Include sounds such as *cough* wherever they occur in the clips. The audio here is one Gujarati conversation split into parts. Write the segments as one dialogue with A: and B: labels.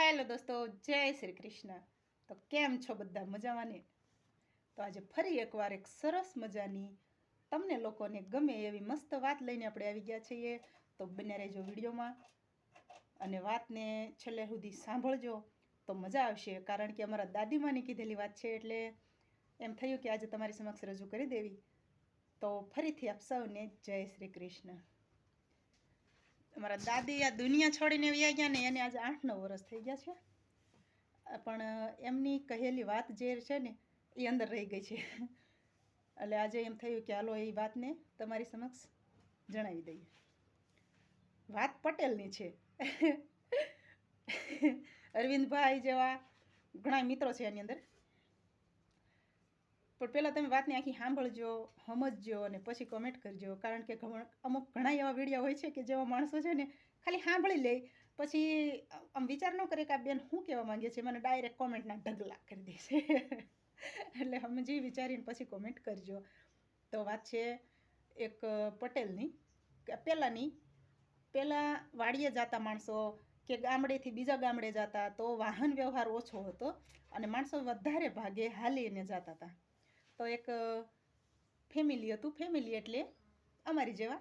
A: હેલો દોસ્તો, જય શ્રી કૃષ્ણ. તો કેમ છો બધા મજામાં ને? તો આજે ફરી એકવાર એક સરસ મજાની, તમને લોકોને ગમે એવી મસ્ત વાત લઈને આપણે આવી ગયા છીએ. તો બને રહેજો વિડીયોમાં. અને વાતને છેલ્લે સુધી સાંભળજો. તો મજા આવશે, કારણ કે અમારા દાદીમાની કીધેલી વાત છે એટલે એમ થયું કે આજે તમારી સમક્ષ રજૂ કરી દેવી. તો ફરીથી આપ સૌને જય શ્રી કૃષ્ણ. અમારા દાદી આ દુનિયા છોડીને વ્યા ગયા ને એને આજે આઠ નવ વર્ષ થઈ ગયા છે. પણ એમની કહેલી વાત જે છે ને, એ અંદર રહી ગઈ છે. એટલે આજે એમ થયું કે હાલો એ વાતને તમારી સમક્ષ જણાવી દઈએ. વાત પટેલની છે. *laughs* અરવિંદભાઈ જેવા ઘણા મિત્રો છે એની અંદર. પણ પહેલાં તમે વાતને આખી સાંભળજો, સમજજો અને પછી કોમેન્ટ કરજો. કારણ કે અમુક ઘણા એવા વીડિયો હોય છે કે જેવા માણસો છે ને ખાલી સાંભળી લે, પછી આમ વિચાર ન કરે કે આ બેન શું કહેવા માંગે છે. મને ડાયરેક્ટ કોમેન્ટના ઢગલા કરી દે છે. *laughs* એટલે સમજી વિચારીને પછી કોમેન્ટ કરજો. તો વાત છે એક પટેલની. પહેલાંની, પહેલાં વાડીએ જતા માણસો કે ગામડેથી બીજા ગામડે જતા તો વાહન વ્યવહાર ઓછો હતો અને માણસો વધારે ભાગે હાલીને જતા હતા. તો એક ફેમિલી હતું ફેમિલી એટલે અમારી જેવા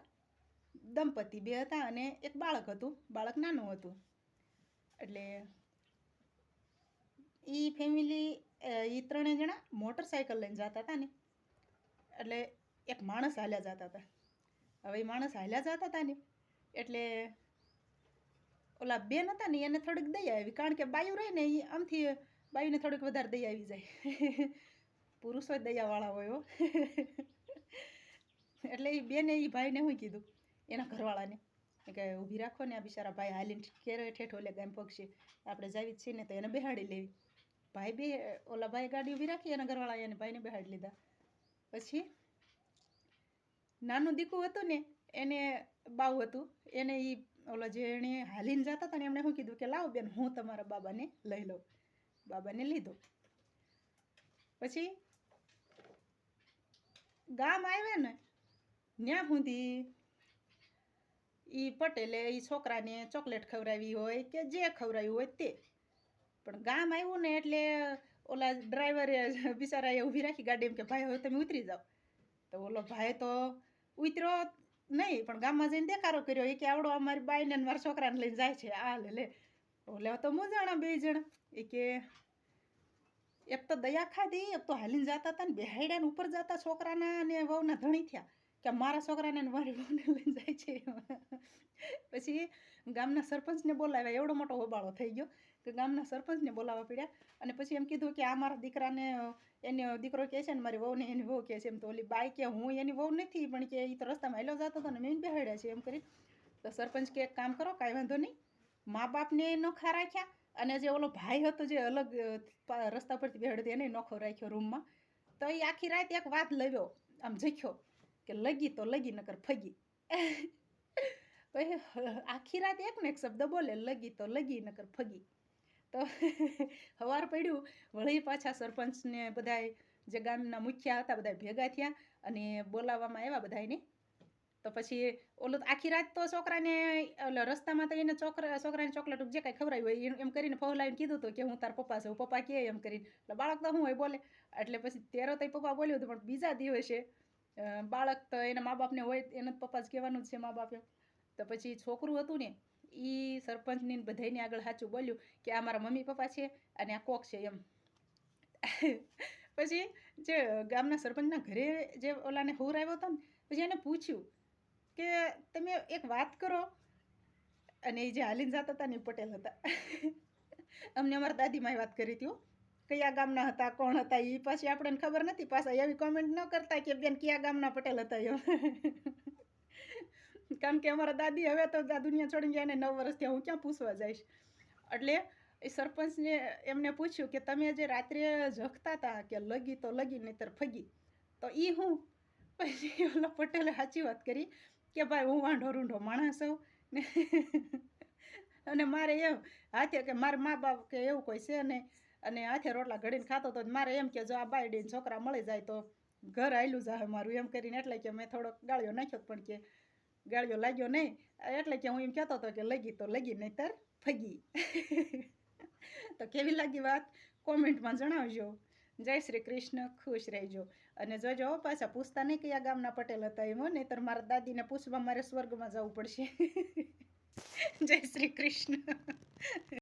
A: દંપતી. બે હતા અને એક બાળક હતું. બાળક નાનું હતું. એટલે એ ફેમિલી એ ત્રણેય જણા મોટરસાયકલ લઈને જતા હતા ને. એટલે એક માણસ હાલ્યા જતા હતા. હવે એ માણસ હાલ્યા જતા હતા ને, એટલે ઓલા બેન હતા ને, એને થોડીક દયા આવી. કારણ કે બાયું રહે ને એ આમથી બાયુને થોડીક વધારે દયા આવી જાય. *laughs* પુરુષો જ દયાવાળા હોય એટલે એ બેને એ ભાઈને શું કીધું, એના ઘરવાળાને કે ઊભી રાખો ને આ બિચારા ભાઈ હાલીને કેરે ઠેઠો લે ગામ પક્ષી આપણે જાવી જ છીએ ને તો એને બેહાડી લેવી. ભાઈ બે, ઓલા ભાઈ ગાડી ઊભી રાખી એના ઘરવાળા એને ભાઈને બેહાડી લીધા. પછી નાનું દીકું હતું ને, એને બાવ હતું, એને એ ઓલા જે એણે હાલીને જતા હતા ને એમણે શું કીધું કે, લાવો બેન, હું તમારા બાબાને લઈ લઉં. બાબાને લીધો. પછી ગામ આવે ને ત્યાં સુધી એ પટેલે એ છોકરાને ચોકલેટ ખવડાવી હોય કે જે ખવડાવ્યું હોય તે. પણ ગામ આવ્યું ને એટલે ઓલા ડ્રાઈવરે *laughs* બિચારાએ ઊભી રાખી ગાડી એમ કે, ભાઈ, હવે તમે ઉતરી જાઓ. તો ઓલો ભાઈ તો ઉતર્યો નહીં, પણ ગામમાં જઈને દેખારો કર્યો. એ કે, આવડો, અમારી બાઈને મારા છોકરાને લઈને જાય છે. આ, લે લે. ઓલે તો મૂંઝાણા બે જણા. એ કે એક તો દયા ખાધી, એક તો હાલીને જતા હતા ને બેહાડ્યા ને ઉપર જતા છોકરાના અને વહુના ધણી થયા કે મારા છોકરાને મારી વહુને લઈને જાય છે. પછી ગામના સરપંચને બોલાવ્યા, એવડો મોટો હોબાળો થઈ ગયો કે ગામના સરપંચને બોલાવવા પડ્યા અને પછી એમ કીધું કે આ મારા દીકરાને, એને દીકરો કહે છે ને, મારી વહુને એની વહુ કહે છે. એમ તો ઓલી બાઈ કે, હું એની વહુ નથી, પણ કે એ તો રસ્તામાં હેલો જતો હતો ને મેં બેહાડ્યા છે. એમ કરી તો સરપંચ કે, એક કામ કરો, કાંઈ વાંધો નહીં, મા બાપને નોખા રાખ્યા અને જે ઓલો ભાઈ હતો જે અલગ રસ્તા પરથી બેહાડ્યો એને નોખો રાખ્યો રૂમમાં. તો એ આખી રાત એક વાત લવ્યો, આમ જખ્યો કે લગી તો લગી, નકર ફગી. *laughs* પછી આખી રાત એક ને એક શબ્દ બોલે, લગી તો લગી, નકર ફગી. તો *laughs* સવાર પડ્યું, વળી પાછા સરપંચને બધાય જે ગામના મુખ્ય હતા બધા ભેગા થયા અને બોલાવવામાં આવ્યા બધાને તો પછી ઓલું આખી રાત તો છોકરાને રસ્તામાં તો એને છોકરા, છોકરાને ચોકલેટ જે કાંઈ ખવડાવ્યું હોય, એમ- કરીને ફોલાવીને કીધું હતું કે હું તાર પપ્પા છું, પપ્પા કહે એમ કરીને. એટલે બાળક તો હું હોય બોલે. એટલે પછી તેરો તો પપ્પા બોલ્યું હતું, પણ બીજા દિવસે બાળક તો એના મા બાપને હોય, એને પપ્પા જ કહેવાનું જ છે મા બાપે. તો પછી છોકરું હતું ને એ સરપંચની બધાને આગળ સાચું બોલ્યું કે આ મારા મમ્મી પપ્પા છે અને આ કોક છે એમ. *laughs* પછી જે ગામના સરપંચના ઘરે જે ઓલાને હોર આવ્યો હતો ને, પછી એને પૂછ્યું કે તમે એક વાત કરો. અને એ જે હાલીને જતા હતા ને એ પટેલ હતા. અમને અમારા દાદીમાએ વાત કરી હતી કયા ગામના હતા, કોણ હતા એ પાછી આપણને ખબર નથી. પાછા એવી કોમેન્ટ ન કરતા કે બેન કયા ગામના પટેલ હતા એમ. કારણ કે અમારા દાદી હવે તો દુનિયા છોડી ગયા ને નવ વર્ષ થયા હું ક્યાં પૂછવા જઈશ? એટલે એ સરપંચને એમને પૂછ્યું કે તમે જે રાત્રે જખતા હતા કે લગી તો લગી નહીતર ફગી. તો એ હું? પછી ઓલા પટેલે સાચી વાત કરી. કે ભાઈ હું વાંઢો રૂંઢો માણસ હોઉં ને *laughs* અને મારે એમ હાથે કે મારા મા બાપ કે એવું કોઈ છે નહીં અને હાથે રોટલા ઘડીને ખાતો તો મારે એમ કે જો આ બાયડીને છોકરા મળી જાય તો ઘર આવેલું જાય મારું. એમ કરીને એટલે કે મેં થોડોક ગાળ્યો નાખ્યો પણ કે ગાળ્યો લાગ્યો નહીં. એટલે કે હું એમ કહેતો હતો કે લગી તો લગી નહીં તાર ફગી. *laughs* તો કેવી લાગી વાત? કોમેન્ટમાં જણાવજો. જય શ્રી કૃષ્ણ, ખુશ રહેજો. અને જોજો પાછા પૂછતા નહીં કયા ગામના પટેલ હતા એમ નહીંતર મારા દાદીને પૂછવા મારે સ્વર્ગમાં જવું પડશે. *laughs* જય શ્રી કૃષ્ણ.